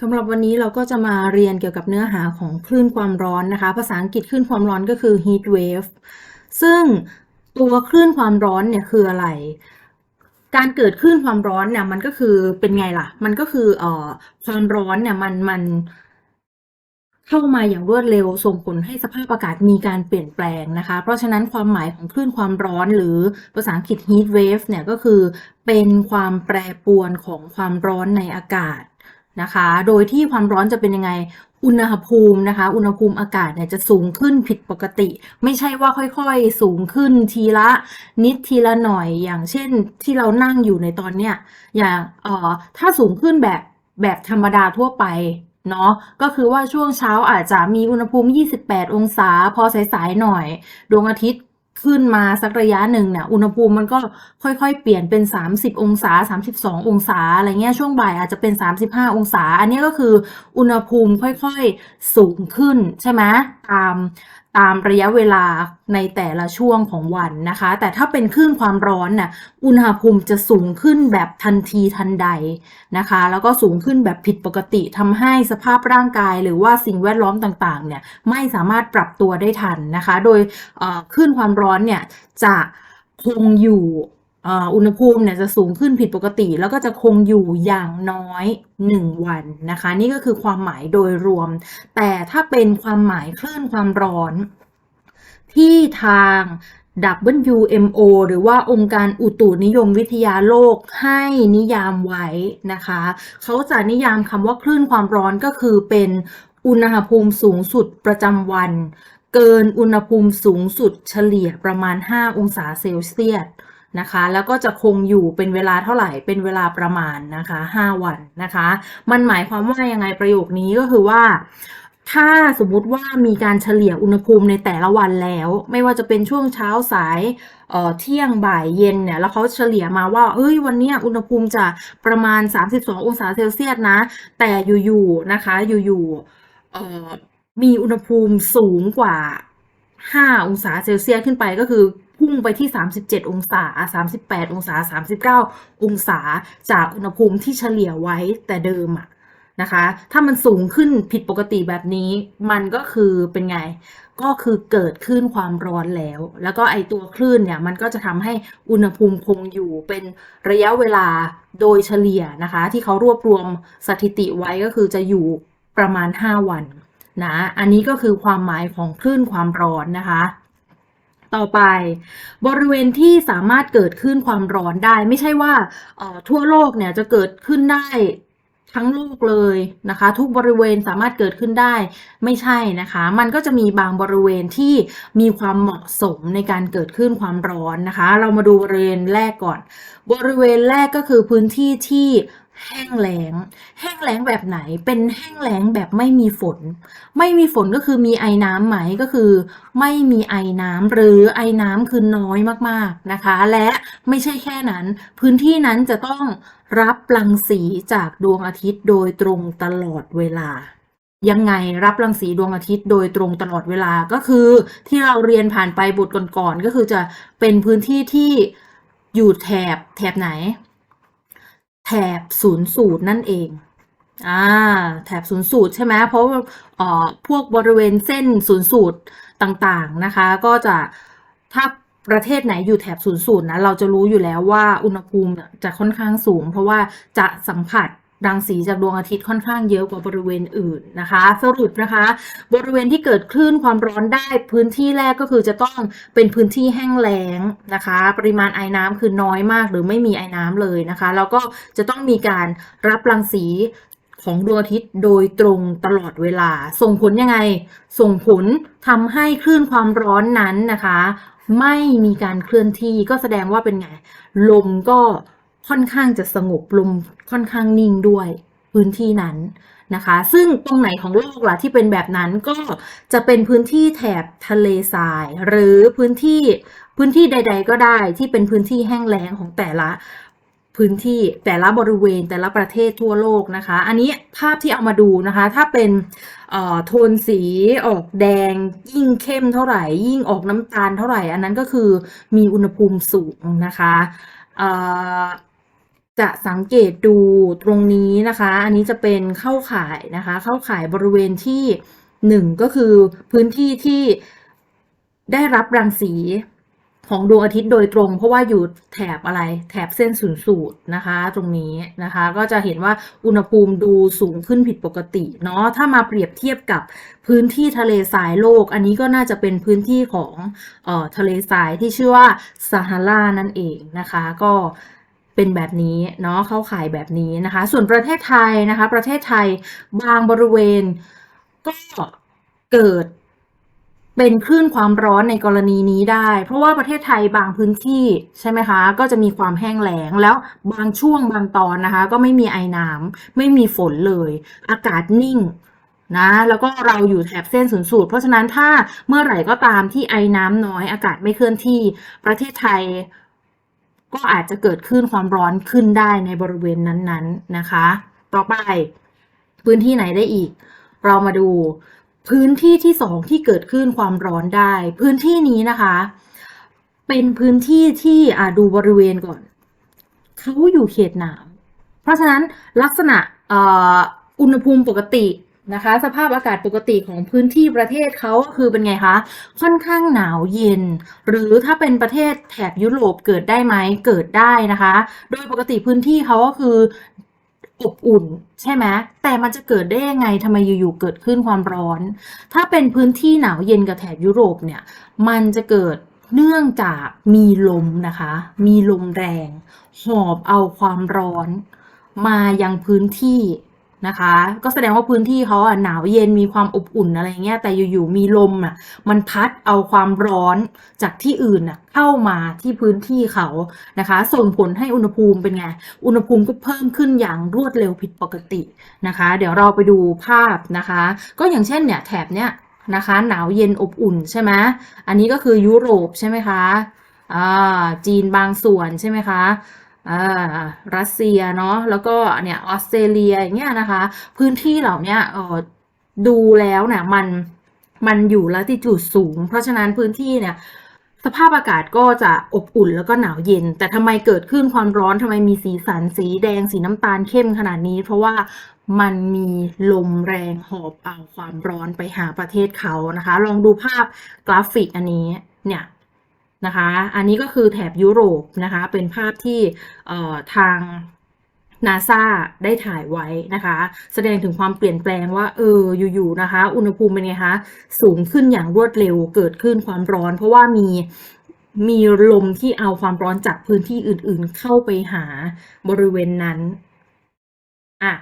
สำหรับวันนี้เราก็จะมาเรียนเกี่ยวกับเนื้อหาของคลื่นความร้อนนะคะ ภาษาอังกฤษคลื่นความร้อนก็คือ heat wave ซึ่งตัวคลื่นความร้อนเนี่ยคืออะไร การเกิดคลื่นความร้อนเนี่ยมันก็คือเป็นไงล่ะ มันก็คือเอ่อความร้อนเนี่ยมันมันเข้ามาอย่างรวดเร็วส่งผลให้สภาพอากาศมีการเปลี่ยนแปลงนะคะ เพราะฉะนั้นความหมายของคลื่นความร้อนหรือภาษาอังกฤษ heat wave เนี่ยก็คือเป็นความแปรปรวนของความร้อนในอากาศ นะคะ โดยที่ความร้อนจะเป็นยังไง อุณหภูมินะคะ อุณหภูมิอากาศเนี่ยจะสูงขึ้นผิดปกติ ไม่ใช่ว่าค่อยๆ สูงขึ้นทีละนิดทีละหน่อย อย่างเช่นที่เรานั่งอยู่ในตอนเนี้ย อย่างเอ่อถ้าสูงขึ้นแบบแบบธรรมดาทั่วไปเนาะก็คือว่าช่วงเช้าอาจจะมีอุณหภูมิ 28 องศา พอสายๆหน่อย ดวงอาทิตย์ ขึ้นมาสักระยะหนึ่งเนี่ยอุณหภูมิมันก็ค่อยๆ เปลี่ยนเป็น 30 องศา 32 องศาอะไรเงี้ยช่วงบ่ายอาจจะเป็น 35 องศา อันนี้ก็คืออุณหภูมิค่อยๆสูงขึ้นใช่ไหมตาม ตามระยะเวลาในแต่ละช่วงของวันนะคะ แต่ถ้าเป็นคลื่นความร้อนน่ะอุณหภูมิจะสูงขึ้นแบบทันทีทันใดนะคะ แล้วก็สูงขึ้นแบบผิดปกติทำให้สภาพร่างกายหรือว่าสิ่งแวดล้อมต่างๆเนี่ยไม่สามารถปรับตัวได้ทันนะคะ โดยเอ่อคลื่นความร้อนเนี่ยจะคงอยู่ อุณหภูมิเนี่ยจะสูงขึ้นผิดปกติ แล้วก็จะคงอยู่อย่างน้อย 1 วันนะคะ นี่ก็คือความหมายโดยรวม แต่ถ้าเป็นความหมายคลื่นความร้อน ที่ทาง WMO หรือว่าองค์การอุตุนิยมวิทยาโลกให้นิยามไว้นะคะ เขาจะนิยามคำว่าคลื่นความร้อนก็คือเป็นอุณหภูมิสูงสุดประจำวัน เกินอุณหภูมิสูงสุดเฉลี่ยประมาณ 5 องศาเซลเซียส นะคะ แล้วก็จะคงอยู่เป็นเวลาเท่าไหร่เป็นเวลาประมาณนะคะ 5 วันนะคะ มันหมายความว่ายังไงประโยคนี้ก็คือว่าถ้าสมมุติว่ามีการเฉลี่ยอุณหภูมิในแต่ละวันแล้ว ไม่ว่าจะเป็นช่วงเช้าสายเเที่ยงบ่ายเย็นเนี่ยแล้วเขาเฉลี่ยมาว่าเอ้ยวันนี้อุณหภูมิจะประมาณ 32 องศาเซลเซียสนะ แต่อยู่ๆนะคะอยู่ๆมีอุณหภูมิสูงกว่า 5 องศาเซลเซียสขึ้นไปก็คือ พุ่งไปที่ 37 องศา 38 องศา 39 องศาจากอุณหภูมิที่เฉลี่ยไว้แต่เดิมอะนะคะ ถ้ามันสูงขึ้นผิดปกติแบบนี้ มันก็คือเป็นไง ก็คือเกิดคลื่นความร้อนแล้ว แล้วก็ไอตัวคลื่นเนี่ย มันก็จะทำให้อุณหภูมิคงอยู่เป็นระยะเวลาโดยเฉลี่ยนะคะ ที่เขารวบรวมสถิติไว้ก็คือจะอยู่ประมาณ 5 วันนะ อันนี้ก็คือความหมายของคลื่นความร้อนนะคะ ต่อไป บริเวณที่สามารถเกิดขึ้นความร้อนได้ ไม่ใช่ว่าทั่วโลกเนี่ยจะเกิดขึ้นได้ทั้งโลกเลยนะคะ ทุกบริเวณสามารถเกิดขึ้นได้ไม่ใช่นะคะ มันก็จะมีบางบริเวณที่มีความเหมาะสมในการเกิดขึ้นความร้อนนะคะ เรามาดูบริเวณแรกก่อน บริเวณแรกก็คือพื้นที่ที่ แห้งแล้ง แห้งแล้งแบบไหน เป็นแห้งแล้งแบบไม่มีฝน ไม่มีฝนก็คือมีไอ้น้ำไหมก็คือ ไม่มีไอ้น้ำหรือไอ้น้ำคือน้อยมากๆนะคะ และไม่ใช่แค่นั้น พื้นที่นั้นจะต้องรับรังสีจากดวงอาทิตย์โดยตรงตลอดเวลายังไงรับรังสีดวงอาทิตย์โดยตรงตลอดเวลาก็คือที่เราเรียนผ่านไปบทก่อนๆก็คือจะเป็นพื้นที่ที่อยู่แถบแถบไหน แถบศูนย์สูตรนั่นเองอ่าแถบศูนย์สูตรใช่ไหมเพราะว่าเอ่อพวกบริเวณเส้นศูนย์สูตรต่างๆนะคะ ก็จะถ้าประเทศไหนอยู่แถบศูนย์สูตรนะเราจะรู้อยู่แล้วว่าอุณหภูมิจะค่อนข้างสูง เพราะว่าจะสัมผัส รังสีจากดวงอาทิตย์ค่อนข้างเยอะกว่าบริเวณอื่นนะคะ สรุปนะคะ บริเวณที่เกิดคลื่นความร้อนได้พื้นที่แรกก็คือจะต้องเป็นพื้นที่แห้งแล้งนะคะ ปริมาณไอ้น้ำคือน้อยมากหรือไม่มีไอ้น้ำเลยนะคะ แล้วก็จะต้องมีการรับรังสีของดวงอาทิตย์โดยตรงตลอดเวลา ส่งผลยังไง ส่งผลทำให้คลื่นความร้อนนั้นนะคะ ไม่มีการเคลื่อนที่ก็แสดงว่าเป็นไง ลมก็ ค่อนข้างจะสงบลมค่อนข้างนิ่งด้วยพื้นที่นั้นนะคะ ซึ่งตรงไหนของโลกล่ะที่เป็นแบบนั้นก็จะเป็นพื้นที่แถบทะเลทราย หรือพื้นที่พื้นที่ใด ๆ ก็ได้ที่เป็นพื้นที่แห้งแล้งของแต่ละพื้นที่แต่ละบริเวณแต่ละประเทศทั่วโลกนะคะ อันนี้ภาพที่เอามาดูนะคะ ถ้าเป็นโทนสีออกแดง ยิ่งเข้มเท่าไหร่ ยิ่งออกน้ำตาลเท่าไหร่ อันนั้นก็คือมีอุณหภูมิสูงนะคะ จะสังเกตดูตรงนี้นะคะ อันนี้จะเป็นเข้าข่ายนะคะ เข้าข่ายบริเวณที่หนึ่งก็คือพื้นที่ที่ได้รับรังสีของดวงอาทิตย์โดยตรง เพราะว่าอยู่แถบอะไรแถบเส้นศูนย์สูตรนะคะ ตรงนี้นะคะ ก็จะเห็นว่าอุณหภูมิดูสูงขึ้นผิดปกติเนาะถ้ามาเปรียบเทียบกับพื้นที่ทะเลทรายโลก อันนี้ก็น่าจะเป็นพื้นที่ของเอ่อทะเลทรายที่ชื่อว่าซาฮารานั่นเองนะคะ ก็ เป็นแบบนี้เนาะเข้าข่ายแบบนี้นะคะ ส่วนประเทศไทยนะคะ ประเทศไทยบางบริเวณก็เกิดเป็นคลื่นความร้อนในกรณีนี้ได้ เพราะว่าประเทศไทยบางพื้นที่ใช่ไหมคะ ก็จะมีความแห้งแล้งแล้วบางช่วงบางตอนนะคะ ก็ไม่มีไอน้ำไม่มีฝนเลย อากาศนิ่งนะแล้วก็เราอยู่แถบเส้นศูนย์สูตร เพราะฉะนั้นถ้าเมื่อไหร่ก็ตามที่ไอน้ำน้อยอากาศไม่เคลื่อนที่ประเทศไทย ก็อาจจะเกิดคลื่นความร้อนขึ้นได้ในบริเวณนั้นๆนะคะ ต่อไปพื้นที่ไหนได้อีก เรามาดูพื้นที่ที่สองที่เกิดขึ้นความร้อนได้ พื้นที่นี้นะคะ เป็นพื้นที่ที่อ่าดูบริเวณก่อนเขาอยู่เขตหนาวเพราะฉะนั้นลักษณะอ่ออุณหภูมิปกติ นะคะ สภาพอากาศปกติของพื้นที่ประเทศเขาคือเป็นไงคะ ค่อนข้างหนาวเย็น หรือถ้าเป็นประเทศแถบยุโรปเกิดได้ไหมเกิดได้นะคะ โดยปกติพื้นที่เขาก็คืออบอุ่นใช่ไหมแต่มันจะเกิดได้ยังไงทำไมอยู่ๆเกิดขึ้นความร้อน ถ้าเป็นพื้นที่หนาวเย็นกับแถบยุโรปเนี่ย มันจะเกิดเนื่องจากมีลมนะคะ มีลมแรง หอบเอาความร้อน มายังพื้นที่ นะคะ ก็แสดงว่าพื้นที่เขาอะหนาวเย็นมีความอบอุ่นอะไรเงี้ยแต่อยู่ๆมีลมอะมันพัดเอาความร้อนจากที่อื่นน่ะเข้ามาที่พื้นที่เขานะคะ ส่งผลให้อุณหภูมิเป็นไงอุณหภูมิก็เพิ่มขึ้นอย่างรวดเร็วผิดปกตินะคะ เดี๋ยวเราไปดูภาพนะคะ ก็อย่างเช่นเนี่ยแถบเนี้ยนะคะ หนาวเย็นอบอุ่นใช่ไหมอันนี้ก็คือยุโรปใช่ไหมคะอ่าจีนบางส่วนใช่ไหมคะ อ่ารัสเซียเนาะแล้วก็เนี่ยออสเตรเลียอย่างเงี้ยนะคะ พื้นที่เหล่านี้เออดูแล้วเนี่ยมันมันอยู่ละติจูดสูง เพราะฉะนั้นพื้นที่เนี่ยสภาพอากาศก็จะอบอุ่นแล้วก็หนาวเย็น แต่ทำไมเกิดขึ้นความร้อนทำไมมีสีสันสีแดงสีน้ำตาลเข้มขนาดนี้ เพราะว่ามันมีลมแรงหอบเอาความร้อนไปหาประเทศเขานะคะ ลองดูภาพกราฟิกอันนี้เนี่ย นะคะ อันนี้ก็คือแถบยุโรปนะคะ เป็นภาพที่ทางนาซาได้ถ่ายไว้นะคะ แสดงถึงความเปลี่ยนแปลงว่าเอออยู่ๆนะคะ อุณหภูมิเป็นไงคะสูงขึ้นอย่างรวดเร็วเกิดขึ้นความร้อน เพราะว่ามีมีลมที่เอาความร้อนจากพื้นที่อื่นๆ เข้าไปหาบริเวณนั้นอะ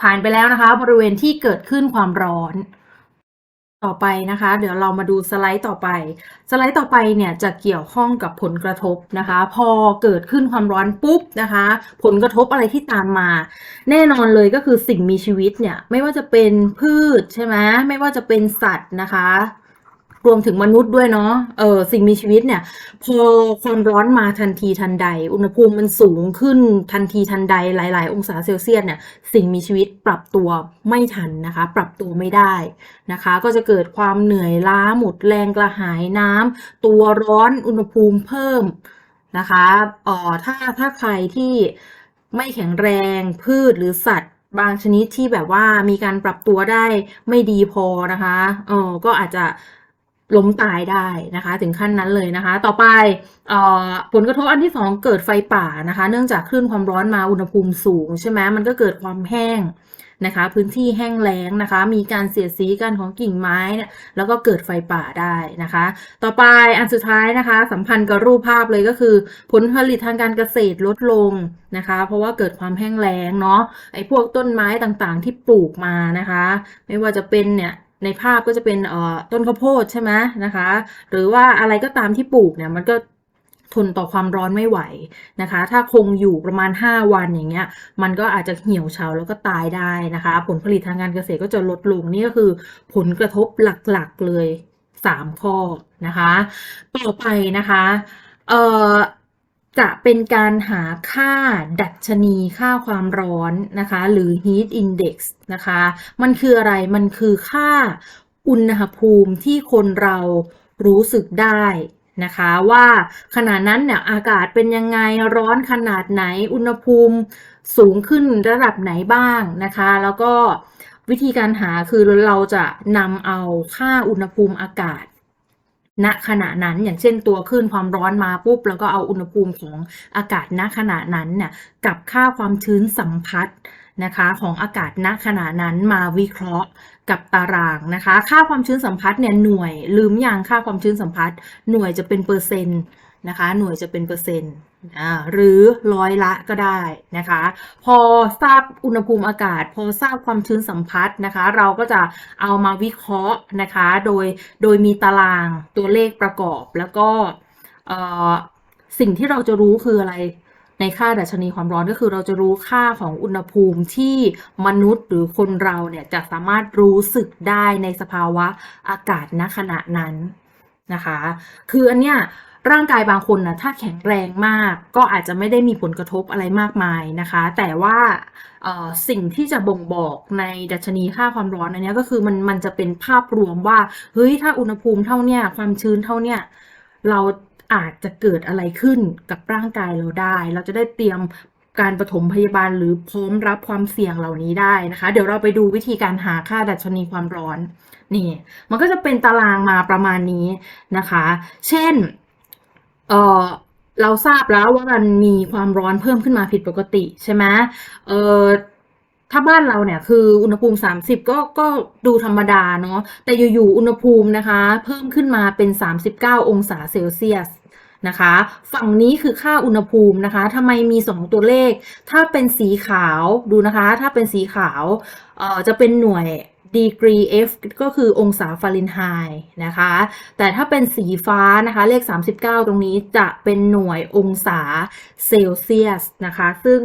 ผ่านไปแล้วนะคะ บริเวณที่เกิดขึ้นความร้อน ต่อไปนะคะ เดี๋ยวเรามาดูสไลด์ต่อไป สไลด์ต่อไปเนี่ยจะเกี่ยวข้องกับผลกระทบนะคะ พอเกิดขึ้นความร้อนปุ๊บนะคะ ผลกระทบอะไรที่ตามมา แน่นอนเลยก็คือสิ่งมีชีวิตเนี่ย ไม่ว่าจะเป็นพืชใช่ไหมไม่ว่าจะเป็นสัตว์นะคะ รวมถึงมนุษย์ด้วยเนาะเออสิ่งมีชีวิตเนี่ย พอความร้อนมาทันทีทันใด อุณหภูมิมันสูงขึ้นทันทีทันใดหลาย ๆ องศาเซลเซียสเนี่ย สิ่งมีชีวิตปรับตัวไม่ทันนะคะ ปรับตัวไม่ได้นะคะ ก็จะเกิดความเหนื่อยล้าหมดแรงกระหายน้ำตัวร้อนอุณหภูมิเพิ่มนะคะอ่อถ้าถ้าใครที่ไม่แข็งแรงพืชหรือสัตว์บางชนิดที่แบบว่ามีการปรับตัวได้ไม่ดีพอนะคะเออก็อาจจะ ล้มตายได้นะคะ ถึงขั้นนั้นเลยนะคะ ต่อไปออผลกระทบอันที่สองเกิดไฟป่านะคะ เนื่องจากคลื่นความร้อนมาอุณหภูมิสูง ใช่ไหมมันก็เกิดความแห้งนะคะ พื้นที่แห้งแล้งนะคะ มีการเสียดสีกันของกิ่งไม้เนี่ยแล้วก็เกิดไฟป่าได้นะคะ ต่อไปอันสุดท้ายนะคะ สัมพันธ์กับรูปภาพเลยก็คือ ผลผลิตทางการเกษตรลดลงนะคะ เพราะว่าเกิดความแห้งแล้งเนาะไอ้พวกต้นไม้ต่างๆ ที่ปลูกมานะคะ ไม่ว่าจะเป็นเนี่ย ในภาพก็จะเป็นต้นข้าวโพดใช่ไหมนะคะ หรือว่าอะไรก็ตามที่ปลูกเนี่ยมันก็ทนต่อความร้อนไม่ไหวนะคะ ถ้าคงอยู่ประมาณ 5 วันอย่างเงี้ย มันก็อาจจะเหี่ยวเฉาแล้วก็ตายได้นะคะ ผลผลิตทางการเกษตรก็จะลดลงนี่ก็คือผลกระทบหลักๆเลย 3 ข้อนะคะ ต่อไปนะคะ เอ่อ จะเป็นการหาค่าดัชนีค่าความร้อนนะคะ หรือ heat index นะคะ มันคืออะไร มันคือค่าอุณหภูมิที่คนเรารู้สึกได้นะคะว่าขณะนั้นเนี่ยอากาศเป็นยังไงร้อนขนาดไหนอุณหภูมิสูงขึ้นระดับไหนบ้างนะคะ แล้วก็วิธีการหาคือเราจะนำเอาค่าอุณหภูมิอากาศ ณขณะนั้นอย่างเช่นตัวขึ้นความร้อนมาปุ๊บ แล้วก็เอาอุณหภูมิของอากาศณขณะนั้นเนี่ยกับค่าความชื้นสัมพัทธ์นะคะของอากาศณขณะนั้นมาวิเคราะห์กับตารางนะคะ ค่าความชื้นสัมพัทธ์เนี่ยหน่วยลืมอย่างค่าความชื้นสัมพัทธ์หน่วยจะเป็นเปอร์เซ็นต์ นะคะ หน่วยจะเป็นเปอร์เซ็นต์หรือร้อยละก็ได้นะคะ พอทราบอุณหภูมิอากาศ พอทราบความชื้นสัมพัทธ์นะคะ เราก็จะเอามาวิเคราะห์นะคะ โดยโดยมีตารางตัวเลขประกอบ แล้วก็สิ่งที่เราจะรู้คืออะไรในค่าดัชนีความร้อนก็คือเราจะรู้ค่าของอุณหภูมิที่มนุษย์หรือคนเราเนี่ยจะสามารถรู้สึกได้ในสภาวะอากาศณขณะนั้นนะคะ คืออันเนี้ย ร่างกายบางคนนะถ้าแข็งแรงมาก ก็อาจจะไม่ได้มีผลกระทบอะไรมากมายนะคะ แต่ว่าสิ่งที่จะบ่งบอกในดัชนีค่าความร้อนอันนี้ก็คือมันมันจะเป็นภาพรวมว่าเฮ้ยถ้าอุณหภูมิเท่าเนี้ยความชื้นเท่าเนี้ยเราอาจจะเกิดอะไรขึ้นกับร่างกายเราได้ เราจะได้เตรียมการปฐมพยาบาลหรือพร้อมรับความเสี่ยงเหล่านี้ได้นะคะ เดี๋ยวเราไปดูวิธีการหาค่าดัชนีความร้อนนี่ มันก็จะเป็นตารางมาประมาณนี้นะคะ เช่น เออเราทราบแล้วว่ามันมีความร้อนเพิ่มขึ้นมาผิดปกติใช่ไหมเออถ้าบ้านเราเนี่ยคืออุณหภูมิ 30 ก็ก็ดูธรรมดาเนาะแต่อยู่ๆอุณหภูมินะคะ เพิ่มขึ้นมาเป็น 39 องศาเซลเซียสนะคะ ฝั่งนี้คือค่าอุณหภูมินะคะทำไมมี 2 ตัวเลข ถ้าเป็นสีขาวดูนะคะ ถ้าเป็นสีขาวเอ่อจะเป็นหน่วย degree F ก็คือองศาฟาเรนไฮต์นะคะ แต่ถ้าเป็นสีฟ้านะคะ เลข 39 ตรงนี้จะเป็นหน่วยองศาเซลเซียสนะคะ ซึ่ง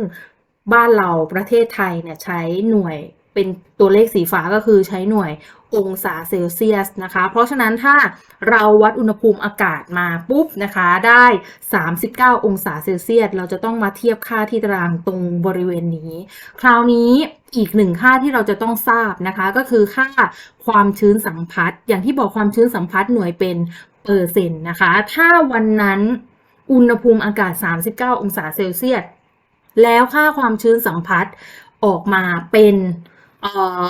บ้านเราประเทศไทยเนี่ยใช้หน่วยเป็นตัวเลขสีฟ้าก็คือใช้หน่วยองศาเซลเซียสนะคะ เพราะฉะนั้นถ้าเราวัดอุณหภูมิอากาศมาปุ๊บนะคะ ได้ 39 องศาเซลเซียส เราจะต้องมาเทียบค่าที่ตารางตรงบริเวณนี้ คราวนี้ อีกหนึ่งค่าที่เราจะต้องทราบนะคะ ก็คือค่าความชื้นสัมพัทธ์อย่างที่บอกความชื้นสัมพัทธ์หน่วยเป็นเปอร์เซ็นต์นะคะ ถ้าวันนั้นอุณหภูมิอากาศ 39 องศาเซลเซียส แล้วค่าความชื้นสัมพัทธ์ออกมาเป็นเอ่อ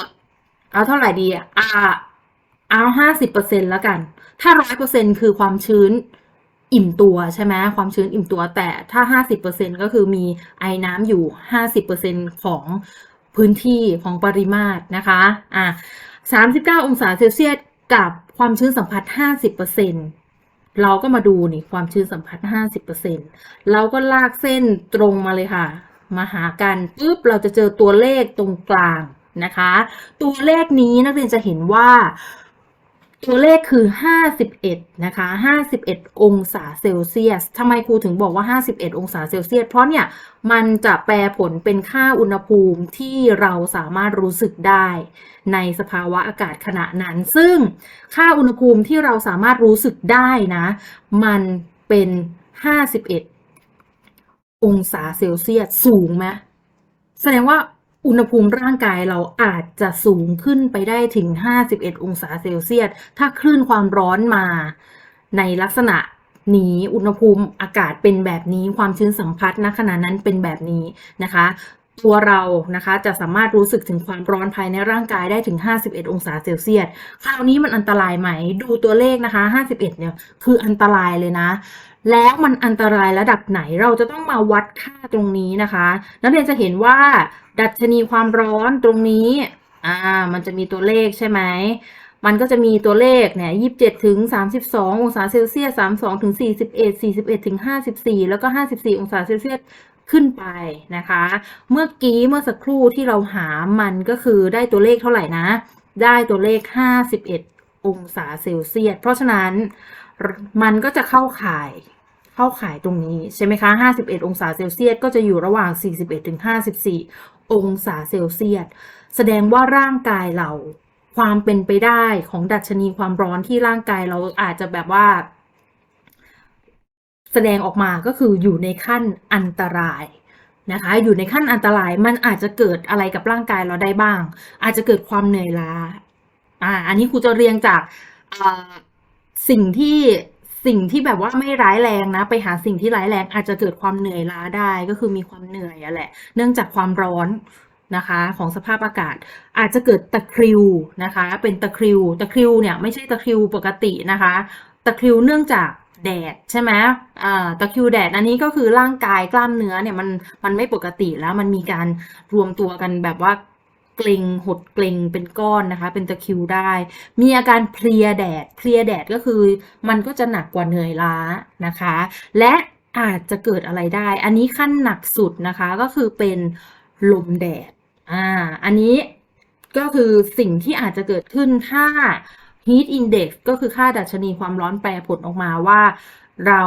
เอาเท่าไหร่ดีอะอ่าเอาห้าสิบเปอร์เซ็นต์แล้วกัน ถ้าร้อยเปอร์เซ็นต์คือความชื้นอิ่มตัวใช่ไหมความชื้นอิ่มตัวแต่ถ้าห้าสิบเปอร์เซ็นก็คือมีไอน้ำอยู่ห้าสิบเปอร์เซ็นของ พื้นที่ของปริมาตรนะคะอะ39 องศาเซลเซียสกับความชื้นสัมผัส 50%เราก็มาดูนี่ความชื้นสัมผัส 50%เราก็ลากเส้นตรงมาเลยค่ะ มาหากันปุ๊บเราจะเจอตัวเลขตรงกลางนะคะ ตัวเลขนี้นักเรียนจะเห็นว่า ตัวเลขคือ 51 นะคะ 51 องศาเซลเซียสทำไมครูถึงบอกว่า 51 องศาเซลเซียส เพราะเนี่ยมันจะแปลผลเป็นค่าอุณหภูมิที่เราสามารถรู้สึกได้ในสภาวะอากาศขณะนั้น ซึ่งค่าอุณหภูมิที่เราสามารถรู้สึกได้นะ มันเป็น 51 องศาเซลเซียส สูงไหมแสดงว่า อุณหภูมิร่างกายเราอาจจะสูงขึ้นไปได้ถึง 51 องศาเซลเซียส ถ้าคลื่นความร้อนมา ในลักษณะนี้อุณหภูมิอากาศเป็นแบบนี้ความชื้นสัมพัทธ์ณขณะนั้นเป็นแบบนี้นะคะ ตัวเรานะคะจะสามารถรู้สึกถึงความร้อนภายในร่างกายได้ถึง 51 องศาเซลเซียส คราวนี้มันอันตรายไหม ดูตัวเลขนะคะ 51 เนี่ยคืออันตรายเลยนะ แล้วมันอันตรายระดับไหนเราจะต้องมาวัดค่าตรงนี้นะคะนักเรียนจะเห็นว่า ดัชนีความร้อนตรงนี้อ่ามันจะมีตัวเลขใช่ไหมมันก็จะมีตัวเลขเนี่ยยี่สิบเจ็ดถึงสามสิบสององศาเซลเซียสสามสองถึงสี่สิบเอ็ดสี่สิบเอ็ดถึงห้าสิบสี่แล้วก็ห้าสิบสี่องศาเซลเซียสขึ้นไปนะคะ เมื่อกี้เมื่อสักครู่ที่เราหามันก็คือได้ตัวเลขเท่าไหร่นะ ได้ตัวเลขห้าสิบเอ็ดองศาเซลเซียส เพราะฉะนั้นมันก็จะเข้าข่าย เข้าขายตรงนี้ใช่ไหมคะ 51 องศาเซลเซียสก็จะอยู่ระหว่าง 41ถึง54 องศาเซลเซียส แสดงว่าร่างกายเราความเป็นไปได้ของดัชนีความร้อนที่ร่างกายเราอาจจะแบบว่า แสดงออกมาก็คืออยู่ในขั้นอันตรายนะคะ อยู่ในขั้นอันตรายมันอาจจะเกิดอะไรกับร่างกายเราได้บ้าง อาจจะเกิดความเหนื่อยล้าอ่าอันนี้ครูจะเรียงจากสิ่งที่ สิ่งที่แบบว่าไม่ร้ายแรงนะ ไปหาสิ่งที่ร้ายแรงอาจจะเกิดความเหนื่อยล้าได้ก็คือมีความเหนื่อยอะแหละ เนื่องจากความร้อนนะคะของสภาพอากาศอาจจะเกิดตะคริวนะคะ เป็นตะคริวตะคริวเนี่ยไม่ใช่ตะคริวปกตินะคะ ตะคริวเนื่องจากแดดใช่ไหมอ่าตะคริวแดดอันนี้ก็คือร่างกายกล้ามเนื้อเนี่ยมันมันไม่ปกติแล้วมันมีการรวมตัวกันแบบว่า เกร็งหดเกร็งเป็นก้อนนะคะ เป็นตะคริวได้ มีอาการเพลียแดดเพลียแดดก็คือ มันก็จะหนักกว่าเหนื่อยล้านะคะ และอาจจะเกิดอะไรได้ อันนี้ขั้นหนักสุดนะคะก็คือเป็นลมแดดอ่าอันนี้ก็คือสิ่งที่อาจจะเกิดขึ้นถ้า heat index ก็คือค่าดัชนีความร้อนแปรผลออกมาว่าเรา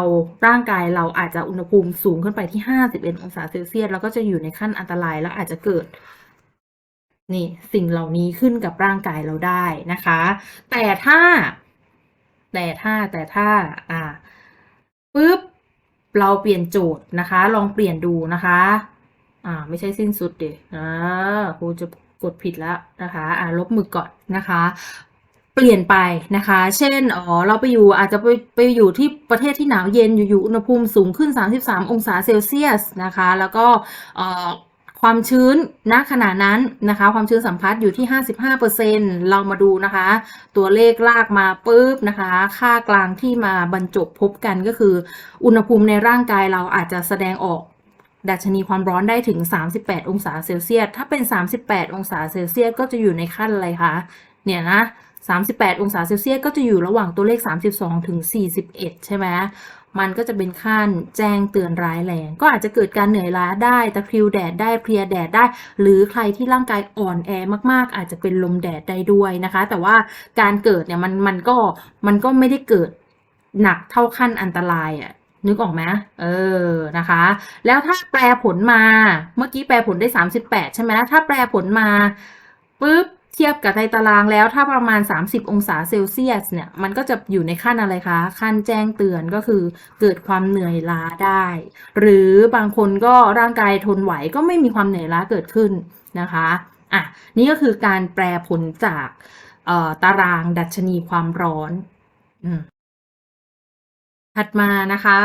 ร่างกายเราอาจจะอุณหภูมิสูงขึ้นไปที่ 51 องศาเซลเซียสแล้วก็จะอยู่ในขั้นอันตรายแล้วอาจจะเกิด นี่สิ่งเหล่านี้ขึ้นกับร่างกายเราได้นะคะ แต่ถ้า แต่ถ้าแต่ถ้าอ่าปุ๊บเราเปลี่ยนโจทย์นะคะ ลองเปลี่ยนดูนะคะ อ่า ไม่ใช่สิ้นสุดเดอ่าครูจะกดผิดแล้วนะคะ อ่าลบมือก่อนนะคะ เปลี่ยนไปนะคะ เช่น อ๋อ เราไปอยู่อาจจะไปไปอยู่ที่ประเทศที่หนาวเย็นอยู่ๆอุณหภูมิสูงขึ้น 33 องศาเซลเซียสนะคะ แล้วก็เอ่อ ความชื้นณขณะนั้นนะคะ ความชื้นสัมพัทธ์อยู่ที่ 55%เรามาดูนะคะ ตัวเลขลากมาปุ๊บนะคะ ค่ากลางที่มาบรรจบพบกันก็คือ อุณหภูมิในร่างกายเราอาจจะแสดงออกดัชนีความร้อนได้ถึง 38 องศาเซลเซียส ถ้าเป็น 38 องศาเซลเซียสก็จะอยู่ในขั้นอะไรคะ เนี่ยนะ 38 องศาเซลเซียสก็จะอยู่ระหว่างตัวเลข 32 ถึง 41 ใช่ไหม มันก็จะเป็นขั้นแจ้งเตือนร้ายแรง ก็อาจจะเกิดการเหนื่อยล้าได้ตะคริวแดดได้เพลียแดดได้ หรือใครที่ร่างกายอ่อนแอมากๆ อาจจะเป็นลมแดดได้ด้วยนะคะ แต่ว่าการเกิดเนี่ยมันมันก็มันก็ไม่ได้เกิดหนักเท่าขั้นอันตรายอะนึกออกไหมเออ นะคะ แล้วถ้าแปลผลมา เมื่อกี้แปลผลได้ 38 ใช่ไหมถ้าแปลผลมาปุ๊บ เทียบกับในตารางแล้วถ้าประมาณ 30 องศาเซลเซียสเนี่ย มันก็จะอยู่ในขั้นอะไรคะ ขั้นแจ้งเตือนก็คือเกิดความเหนื่อยล้าได้ หรือบางคนก็ร่างกายทนไหวก็ไม่มีความเหนื่อยล้าเกิดขึ้นนะคะอะนี่ก็คือการแปลผลจากตารางดัชนีความร้อนอถัดมานะคะ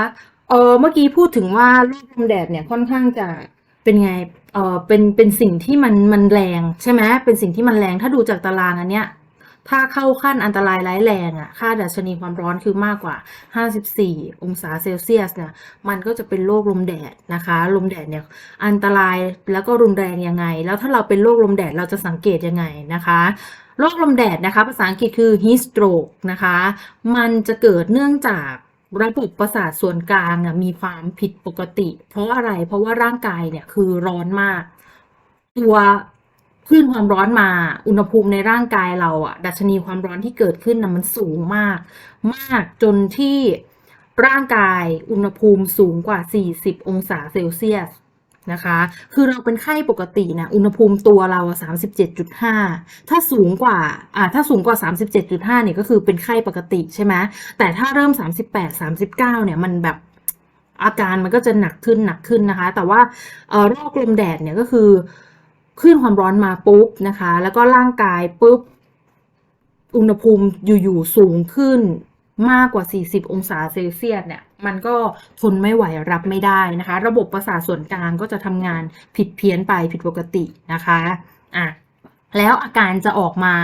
เออเมื่อกี้พูดถึงว่าโลกลมแดดเนี่ยค่อนข้างจะ เป็นไง เออเป็น เป็นสิ่งที่มัน มันแรงใช่ไหมเป็นสิ่งที่มันแรง ถ้าดูจากตารางอันเนี้ย ถ้าเข้าขั้นอันตรายร้ายแรงอะค่าดัชนีความร้อนคือมากกว่า 54 องศาเซลเซียสเนี่ย มันก็จะเป็นโรคลมแดดนะคะ ลมแดดเนี่ย อันตรายแล้วก็รุนแรงยังไง แล้วถ้าเราเป็นโรคลมแดดเราจะสังเกตยังไงนะคะโรคลมแดดนะคะ ภาษาอังกฤษคือ heat stroke นะคะ มันจะเกิดเนื่องจาก ระบบประสาทส่วนกลางมีความผิดปกติ เพราะอะไรเพราะว่าร่างกายเนี่ยคือร้อนมาก ตัวคลื่นความร้อนมาอุณหภูมิในร่างกายเราอะดัชนีความร้อนที่เกิดขึ้นนะมันสูงมาก มากจนที่ร่างกายอุณหภูมิสูงกว่า 40 องศาเซลเซียส นะคะ คือเราเป็นไข้ปกตินะอุณหภูมิตัวเรา 37.5 ถ้าสูงกว่าอ่าถ้าสูงกว่า 37.5 เนี่ยก็คือเป็นไข้ปกติใช่ไหมแต่ถ้าเริ่ม 38 39 เนี่ยมันแบบอาการมันก็จะหนักขึ้นหนักขึ้นนะคะ แต่ว่าเอ่อโรคลมแดดเนี่ยก็คือคลื่นความร้อนมาปุ๊บนะคะ แล้วก็ร่างกายปุ๊บ อุณหภูมิอยู่ๆสูงขึ้นมากกว่า 40 องศาเซลเซียสเนี่ย มันก็ทนไม่ไหวรับไม่ได้นะคะ ระบบประสาทส่วนกลางก็จะทำงานผิดเพี้ยนไปผิดปกตินะคะอะแล้วอาการจะออกมา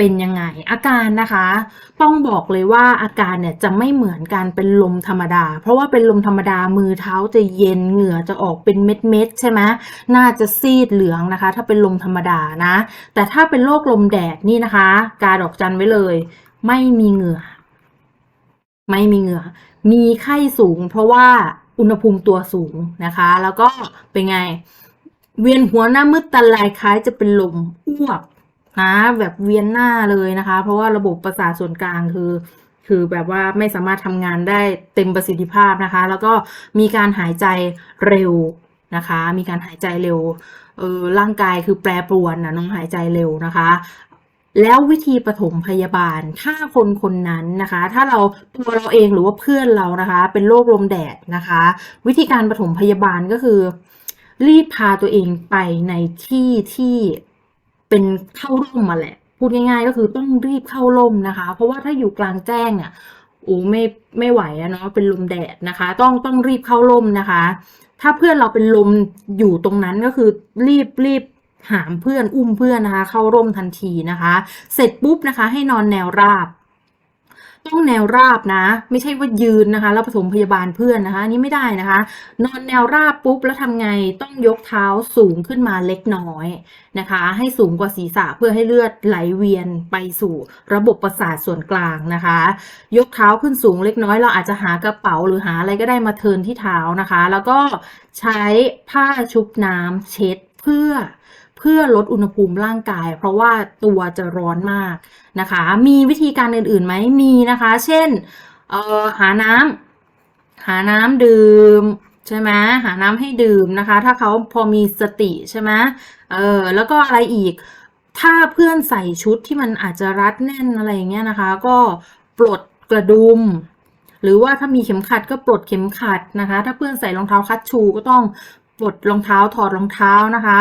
เป็นยังไง อาการนะคะ ต้องบอกเลยว่าอาการเนี่ยจะไม่เหมือนการเป็นลมธรรมดา เพราะว่าเป็นลมธรรมดามือเท้าจะเย็นเหงื่อจะออกเป็นเม็ดเม็ดๆใช่ไหมน้าจะซีดเหลืองนะคะ ถ้าเป็นลมธรรมดานะ แต่ถ้าเป็นโรคลมแดดนี่นะคะ กาดอกจันไว้เลย ไม่มีเหงื่อ ไม่มีเหงื่อ มีไข้สูง เพราะว่าอุณหภูมิตัวสูงนะคะ แล้วก็เป็นไง เวียนหัวหน้ามืดตาลายคล้ายจะเป็นลมอ้วกนะแบบเวียนหน้าเลยนะคะ เพราะว่าระบบประสาทส่วนกลางคือ คือแบบว่าไม่สามารถทำงานได้เต็มประสิทธิภาพนะคะ แล้วก็มีการหายใจเร็วนะคะ มีการหายใจเร็วเออร่างกายคือแปรปรวนนะน้องหายใจเร็วนะคะ แล้ววิธีปฐมพยาบาลถ้าคนคนนั้นนะคะ ถ้าเราตัวเราเองหรือว่าเพื่อนเรานะคะ เป็นโรคลมแดดนะคะ วิธีการปฐมพยาบาลก็คือ รีบพาตัวเองไปในที่ที่เป็นเข้าร่มมาแหละ พูดง่าย ๆ ก็คือต้องรีบเข้าร่มนะคะ เพราะว่าถ้าอยู่กลางแจ้งเนี่ยโอ้ไม่ไม่ไหวอะเนาะเป็นลมแดดนะคะ ต้องต้องรีบเข้าร่มนะคะ ถ้าเพื่อนเราเป็นลมอยู่ตรงนั้นก็คือรีบรีบ หามเพื่อนอุ้มเพื่อนนะคะ เข้าร่มทันทีนะคะ เสร็จปุ๊บนะคะ ให้นอนแนวราบต้องแนวราบนะ ไม่ใช่ว่ายืนนะคะแล้วผสมพยาบาลเพื่อนนะคะนี้ไม่ได้นะคะ นอนแนวราบปุ๊บแล้วทำไงต้องยกเท้าสูงขึ้นมาเล็กน้อยนะคะ ให้สูงกว่าศีรษะเพื่อให้เลือดไหลเวียนไปสู่ระบบประสาทส่วนกลางนะคะ ยกเท้าขึ้นสูงเล็กน้อย เราอาจจะหากระเป๋าหรือหาอะไรก็ได้มาเทินที่เท้านะคะ แล้วก็ใช้ผ้าชุบน้ำเช็ดเพื่อ เพื่อลดอุณหภูมิร่างกาย เพราะว่าตัวจะร้อนมากนะคะ มีวิธีการอื่นๆไหมมีนะคะ เช่นหาน้ำหาน้ำดื่มใช่ไหมหาน้ำให้ดื่มนะคะ ถ้าเขาพอมีสติใช่ไหมเออแล้วก็อะไรอีก ถ้าเพื่อนใส่ชุดที่มันอาจจะรัดแน่นอะไรอย่างเงี้ยนะคะ ก็ปลดกระดุมหรือว่าถ้ามีเข็มขัดก็ปลดเข็มขัดนะคะ ถ้าเพื่อนใส่รองเท้าคัชชูก็ต้องปลดรองเท้าถอดรองเท้านะคะ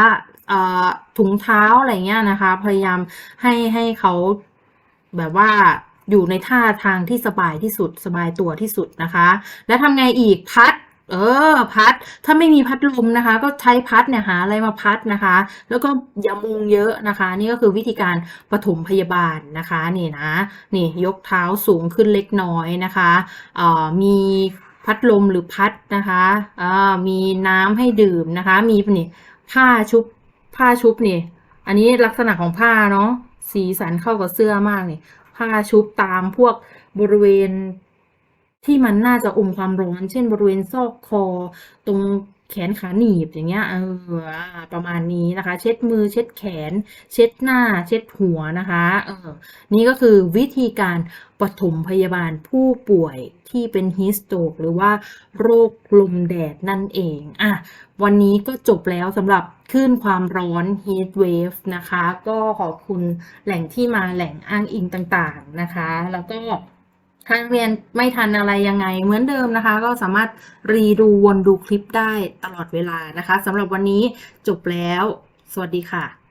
ถุงเท้าอะไรเงี้ยนะคะ พยายามให้ให้เขาแบบว่าอยู่ในท่าทางที่สบายที่สุดสบายตัวที่สุดนะคะ แล้วทำไงอีกพัด เออ พัด ถ้าไม่มีพัดลมนะคะ ก็ใช้พัดเนี่ยหาอะไรมาพัดนะคะ แล้วก็อย่ามุงเยอะนะคะ นี่ก็คือวิธีการปฐมพยาบาลนะคะนี่นะนี่ยกเท้าสูงขึ้นเล็กน้อยนะคะเอ่อมีพัดลมหรือพัดนะคะเอ่อมีน้ำให้ดื่มนะคะ มีนี่ผ้าชุบ ผ้าชุบนี่ อันนี้ลักษณะของผ้าเนาะ สีสันเข้ากับเสื้อมากนี่ผ้าชุบตามพวกบริเวณที่มันน่าจะอมความร้อน เช่น บริเวณซอกคอ ตรง แขนขาหนีบอย่างเงี้ยเออประมาณนี้นะคะ เช็ดมือเช็ดแขน เช็ดหน้า เช็ดหัวนะคะเออนี่ก็คือวิธีการปฐมพยาบาลผู้ป่วยที่เป็นฮิสโตกหรือว่าโรคลมแดดนั่นเองอะวันนี้ก็จบแล้วสำหรับคลื่นความร้อน heat wave นะคะ ก็ขอบคุณแหล่งที่มาแหล่งอ้างอิงต่างๆนะคะ แล้วก็ ถ้าเรียนไม่ทันอะไรยังไง เหมือนเดิมนะคะ ก็สามารถรีดูวนดูคลิปได้ตลอดเวลานะคะสำหรับวันนี้จบแล้ว สวัสดีค่ะ